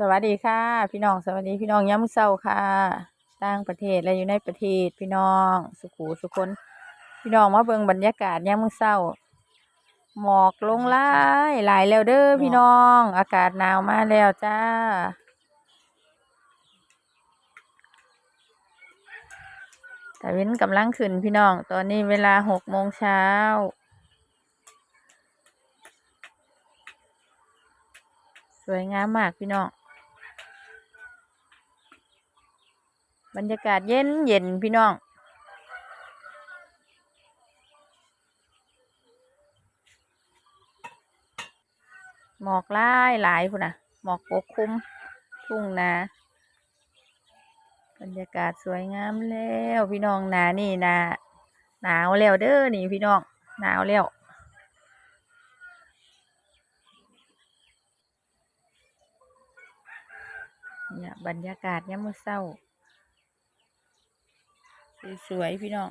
สวัสดีค่ะ พี่น้องสวัสดีพี่น้องย้ำเศร้าค่ะต่างประเทศและอยู่ในประเทศพี่น้อง สุขูสุคนพี่น้องมาเบิ่งบรรยากาศย้ำเศร้า หมอกลงหลายหลายแล้วเด้อพี่น้อง อากาศหนาวมาแล้วจ้าแต่เว้นกำลังขึ้นพี่น้อง ตอนนี้เวลาหกโมงเช้าสวยงามมากพี่น้อง บรรยากาศเย็นเย็นพี่น้อง หมอกลายหลายพุ่นนะหมอกปกคลุมทุ่งนาบรรยากาศสวยงามแล้วพี่น้องนานี่หนาหนาวแล้วเด้อนี่พี่น้องหนาวแล้วเนี่ยบรรยากาศยามมื้อเช้า สวยๆพี่น้อง